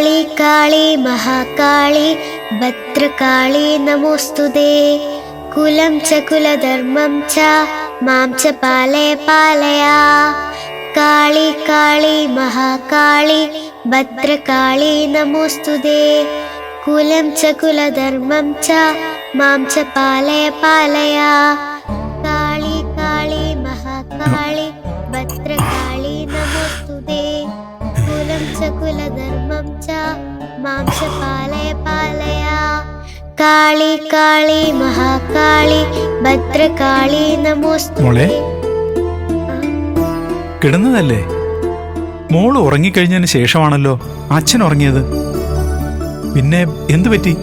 കാളി കാളി മഹാകാളി ഭദ്രകാളി നമോസ്തുതേ കുലം ച കുലധർമ്മം ച മാം ച പാലയ പാലയ. കാളി കാളി മഹാകാളി ഭദ്രകാളി നമോസ്തുതേ കുലം ച കുലധർമ്മം ച മാം ച പാലയ പാലയ. കാളി കാളി മഹാകാളി ഭദ്രകാളി നമോസ്തുതേ കുലം ച കുലധർമ്മം പാലയ. കാളി കാളി മഹാകാളി ഭദ്രകാളി മോളെ? കിടന്നതല്ലേ? മോൾ ഉറങ്ങിക്കഴിഞ്ഞതിന് ശേഷമാണല്ലോ അച്ഛൻ ഉറങ്ങിയത്. പിന്നെ എന്തു പറ്റി?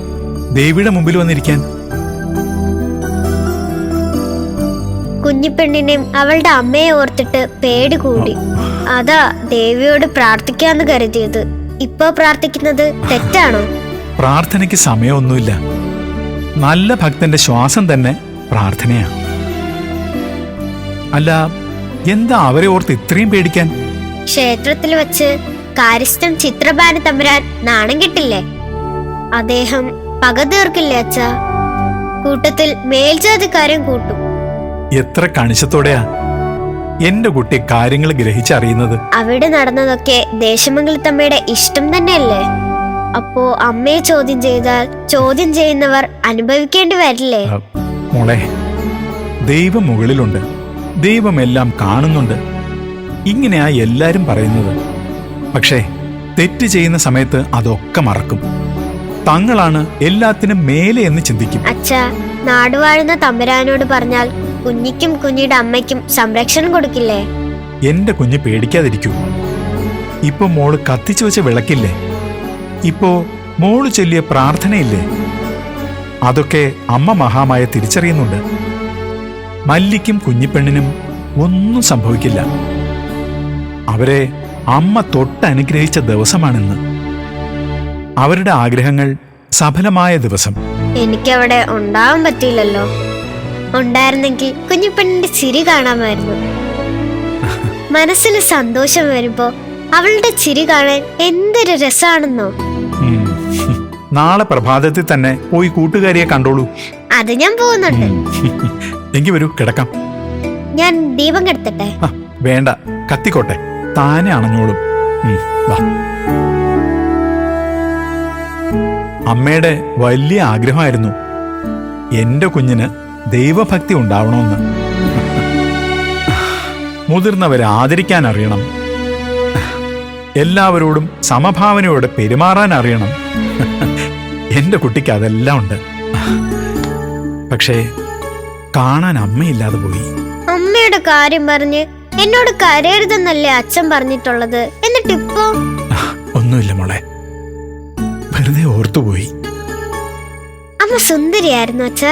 ദേവിയുടെ മുമ്പിൽ വന്നിരിക്കാൻ. കുഞ്ഞിപ്പെണ്ണിനെയും അവളുടെ അമ്മയെ ഓർത്തിട്ട് പേടി കൂടി. അതാ ദേവിയോട് പ്രാർത്ഥിക്കാന്ന് കരുതിയത്. ഇപ്പൊ പ്രാർത്ഥിക്കുന്നത് തെറ്റാണോ? പ്രാർത്ഥനയ്ക്ക് സമയമൊന്നുമില്ല. നല്ല ഭക്തന്റെ ശ്വാസം തന്നെ പ്രാർത്ഥനയാണ്. അല്ല എന്താ അവരെ ഓർത്ത് ഇത്രയും പേടിക്കാൻ? ക്ഷേത്രത്തിൽ വെച്ച് കാരിസ്റ്റം ചിത്രഭാന തമ്പുരാൻ നാണം കിട്ടില്ലേ? അദ്ദേഹം പക തീർക്കില്ലേ അച്ഛ? കൂട്ടത്തിൽ മേൽജാതിക്കാരും കൂട്ടും. എത്ര കണിശത്തോടെയാ എന്റെ കുട്ടി കാര്യങ്ങൾ ഗ്രഹിച്ചറിയുന്നത്? അവിടെ നടന്നതൊക്കെ ദേശമംഗലത്തമ്മയുടെ ഇഷ്ടം തന്നെയല്ലേ? അപ്പോ അമ്മയെ ചോദ്യം ചെയ്താൽ ചോദ്യം ചെയ്യുന്നവർ അനുഭവിക്കേണ്ടി വരില്ലേ? ആ, മോളെ ദൈവം മുകളിലുണ്ട്. ദൈവം എല്ലാം കാണുന്നുണ്ട്. ഇങ്ങനെയാ എല്ലാരും പറയുന്നത്. പക്ഷേ തെറ്റ് ചെയ്യുന്ന സമയത്ത് അതൊക്കെ മറക്കും. തങ്ങളാണ് എല്ലാത്തിനും മേലെ എന്ന് ചിന്തിക്കും. അച്ഛ നാടുവാഴുന്ന തമ്പുരാനോട് പറഞ്ഞാൽ കുഞ്ഞിക്കും കുഞ്ഞിയുടെ അമ്മയ്ക്കും സംരക്ഷണം കൊടുക്കില്ലേ? എന്റെ കുഞ്ഞ് പേടിക്കാതിരിക്കൂ. ഇപ്പൊ മോൾ കത്തിച്ചു വെച്ച വിളക്കില്ലേ? ഇപ്പോ മോൾ ചൊല്ലിയ പ്രാർത്ഥനയില്ലേ? അതൊക്കെ അമ്മ മഹാമായ തിരിച്ചറിയുന്നുണ്ട്. മല്ലിക്കും കുഞ്ഞിപ്പെണ്ണിനും ഒന്നും സംഭവിക്കില്ല. അവരെ അമ്മ തൊട്ടനുഗ്രഹിച്ച ദിവസമാണിന്ന്. അവരുടെ ആഗ്രഹങ്ങൾ സഫലമായ ദിവസം. എനിക്കവിടെ ഉണ്ടാവാൻ പറ്റിയില്ലല്ലോ. ഉണ്ടായിരുന്നെങ്കിൽ കുഞ്ഞിപ്പെണ്ണിന്റെ ചിരി കാണാമായിരുന്നു. മനസ്സിന് സന്തോഷം വരുമ്പോ അവളുടെ ചിരി കാണാൻ എന്തൊരു രസാണെന്നോ. നാളെ പ്രഭാതത്തിൽ തന്നെ പോയി കൂട്ടുകാരിയെ കണ്ടോളൂ. അത് ഞാൻ പോകുന്നുണ്ട്. എങ്കി വരൂ കിടക്കാം. ഞാൻ ദീപം കെടുത്തട്ടെ. വേണ്ട കത്തിക്കോട്ടെ. താനെ അണഞ്ഞോളും. അമ്മയുടെ വലിയ ആഗ്രഹമായിരുന്നു. എന്റെ കുഞ്ഞിന് ദൈവഭക്തി ഉണ്ടാവണമെന്ന്. മുതിർന്നവരെ ആദരിക്കാൻ അറിയണം. എല്ലാവരോടും സമഭാവനയോടെ പെരുമാറാൻ അറിയണം. എന്റെ കുട്ടിക്ക് അതെല്ലാം ഉണ്ട്. പക്ഷേ കാണാൻ അമ്മയില്ലാതെ പോയി. അമ്മയുടെ കാര്യം പറഞ്ഞ് എന്നോട് കരയരുതെന്നല്ലേ അച്ഛൻ പറഞ്ഞിട്ടുള്ളത്? എന്നിട്ടിപ്പോ? ഒന്നുമില്ല മോളെ. വെറുതെ ഓർത്തുപോയി. അമ്മ സുന്ദരിയായിരുന്നു അച്ഛാ.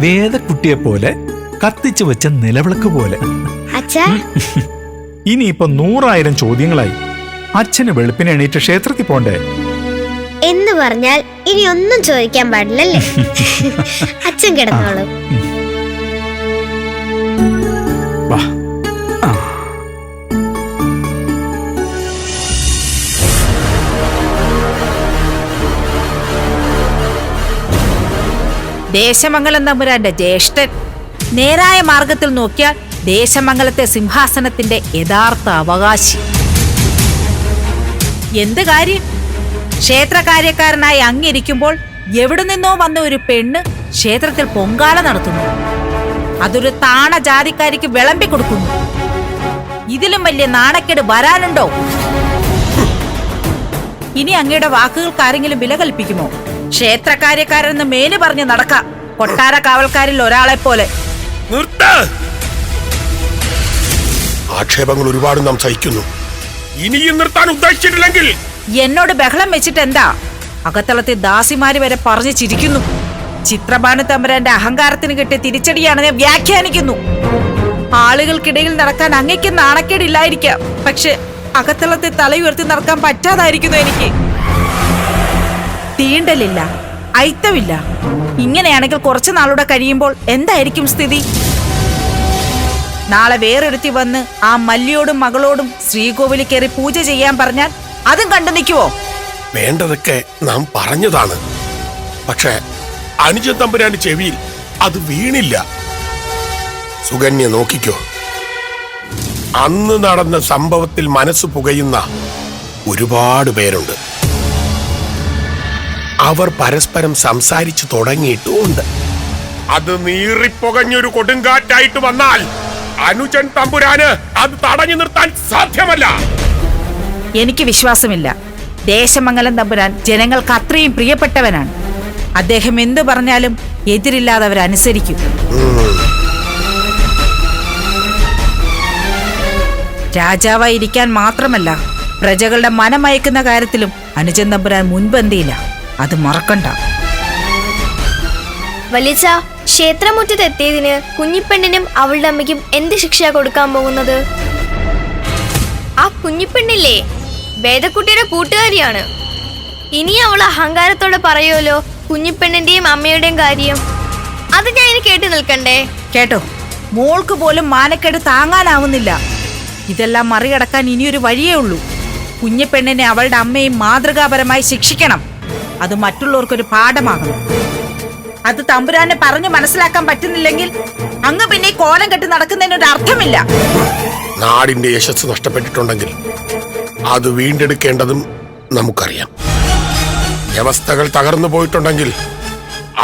വേദക്കുട്ടിയെ പോലെ കത്തിച്ചു വെച്ച നിലവിളക്ക് പോലെ. അച്ഛാ. ഇനിയിപ്പോ നൂറായിരം ചോദ്യങ്ങളായി. അച്ഛന് വെളുപ്പിന് എണീറ്റ് ക്ഷേത്രത്തിൽ പോണ്ടേ? എന്ന് പറഞ്ഞാൽ ഇനി ഒന്നും ചോദിക്കാൻ പാടില്ലല്ലേ? അച്ഛൻ കിടന്നോളൂ. വാ. ദേശമംഗലം തമ്പുരാന്റെ ജ്യേഷ്ഠൻ. നേരായ മാർഗത്തിൽ നോക്കിയാൽ ദേശമംഗലത്തെ സിംഹാസനത്തിന്റെ യഥാർത്ഥ അവകാശി. എന്ത് കാര്യം? ക്ഷേത്രകാര്യക്കാരനായി അങ്ങിരിക്കുമ്പോൾ എവിടെ നിന്നോ വന്ന ഒരു പെണ്ണ് ക്ഷേത്രത്തിൽ പൊങ്കാല നടത്തുന്നു. അതൊരു താണ ജാതിക്കാരിക്ക് വിളമ്പി കൊടുക്കുന്നു. ഇതിലും വലിയ നാണക്കേട് വരാനുണ്ടോ? ഇനി അങ്ങയുടെ വാക്കുകൾക്ക് ആരെങ്കിലും വില കൽപ്പിക്കുമോ? ക്ഷേത്രകാര്യക്കാരെന്ന് മേന് പറഞ്ഞ് നടക്കാം. കൊട്ടാര കാവൽക്കാരിൽ ഒരാളെ പോലെ നിർത്ത്! ആക്ഷേപങ്ങൾ ഒരുപാട് നാം സഹിക്കുന്നു. ഇനിയും നിർത്താൻ ഉദ്ദേശിച്ചിട്ടില്ലെങ്കിൽ എന്നോട് ബഹളം വെച്ചിട്ട് എന്താ അകത്തളത്തെ ദാസിമാര് വരെ പറഞ്ഞു ചിരിക്കുന്നു. ചിത്രഭാനു തമ്പുരാന്റെ അഹങ്കാരത്തിന് കിട്ടിയ തിരിച്ചടിയാണെന്ന് വ്യാഖ്യാനിക്കുന്നു. ആളുകൾക്കിടയിൽ നടക്കാൻ അങ്ങയ്ക്ക് നാണക്കേടില്ലായിരിക്കാം. പക്ഷെ അകത്തളത്തെ തലയുയർത്തി നടക്കാൻ പറ്റാതായിരിക്കുന്നു എനിക്ക്. തീണ്ടലില്ല ഐത്തമില്ല ഇങ്ങനെയാണെങ്കിൽ കുറച്ചു നാളൂടെ കഴിയുമ്പോൾ എന്തായിരിക്കും സ്ഥിതി? നാളെ വേറൊരുത്തി വന്ന് ആ മല്ലിയോടും മകളോടും ശ്രീകോവിലിൽ കയറി പൂജ ചെയ്യാൻ പറഞ്ഞാൽ അതും കണ്ടു നിൽക്കുവോ? വേണ്ടതൊക്കെ നാം പറഞ്ഞതാണ്. പക്ഷേ അനുജൻ തമ്പുരാന്റെ ചെവിയിൽ അത് വീണില്ല. സുകന്യ നോക്കിക്കോ. അന്ന് നടന്ന സംഭവത്തിൽ മനസ്സ് പുകയുന്ന ഒരുപാട് പേരുണ്ട്. അവർ പരസ്പരം സംസാരിച്ചു തുടങ്ങിയിട്ടുമുണ്ട്. അത് നീറിപ്പുകഞ്ഞൊരു കൊടുങ്കാറ്റായിട്ട് വന്നാൽ അനുജൻ തമ്പുരാന് അത് തടഞ്ഞു നിർത്താൻ സാധ്യമല്ല. എനിക്ക് വിശ്വാസമില്ല. ദേശമംഗലം തമ്പുരാൻ ജനങ്ങൾക്ക് അത്രയും പ്രിയപ്പെട്ടവനാണ്. അദ്ദേഹം എന്തു പറഞ്ഞാലും എതിരില്ലാതെ അവരനുസരിക്കും. രാജാവായിരിക്കാൻ മാത്രമല്ല പ്രജകളുടെ മനമയക്കുന്ന കാര്യത്തിലും അനുജൻ തമ്പുരാൻ മുൻപന്തിയില്ല അത് മറക്കണ്ട. വലിച്ച ക്ഷേത്രമുറ്റത്തെത്തിയതിന് കുഞ്ഞിപ്പെണ്ണിനും അവളുടെ അമ്മയ്ക്കും എന്ത് ശിക്ഷ കൊടുക്കാൻ പോകുന്നത്? ആ കുഞ്ഞിപ്പെണ്ണില്ലേ? വേദക്കുട്ടിയുടെ കൂട്ടുകാരിയാണ്. ഇനി അവൾ അഹങ്കാരത്തോടെ പറയുമല്ലോ കുഞ്ഞിപ്പെണ്ണിന്റെയും അമ്മയുടെയും കാര്യം. അത് ഞാൻ ഇനി കേട്ടു നിൽക്കണ്ടേ? കേട്ടോ. മോൾക്ക് പോലും മാനക്കേട് താങ്ങാനാവുന്നില്ല. ഇതെല്ലാം മറികടക്കാൻ ഇനിയൊരു വഴിയേ ഉള്ളൂ. കുഞ്ഞിപ്പെണ്ണിനെ അവളുടെ അമ്മയും മാതൃകാപരമായി ശിക്ഷിക്കണം. അത് മറ്റുള്ളവർക്കൊരു പാഠമാകണം. അത് തമ്പുരാനെ പറഞ്ഞു മനസ്സിലാക്കാൻ പറ്റുന്നില്ലെങ്കിൽ അങ്ങ് പിന്നെ ഈ കോലം കെട്ടി നടക്കുന്നതിന് ഒരു അർത്ഥമില്ല. നാടിന്റെ യശസ് നഷ്ടപ്പെട്ടിട്ടുണ്ടെങ്കിൽ അത് വീണ്ടെടുക്കേണ്ടതും നമുക്കറിയാം. വ്യവസ്ഥകൾ തകർന്നു പോയിട്ടുണ്ടെങ്കിൽ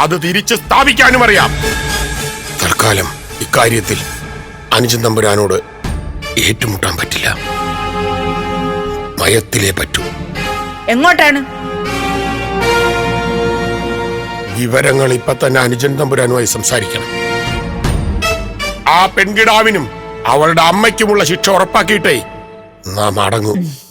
അത് തിരിച്ച് സ്ഥാപിക്കാനും അറിയാം. തൽക്കാലം ഇക്കാര്യത്തിൽ അനുജൻ തമ്പുരാനോട് ഏറ്റുമുട്ടാൻ പറ്റില്ല. മയത്തിലേ പറ്റൂ. എങ്ങോട്ടാണ്? വിവരങ്ങൾ ഇപ്പൊ തന്നെ അനുജൻ തമ്പുരാനുമായി സംസാരിക്കണം. ആ പെൺകിടാവിനും അവളുടെ അമ്മയ്ക്കുമുള്ള ശിക്ഷ ഉറപ്പാക്കിയിട്ടേ നാം അടങ്ങും.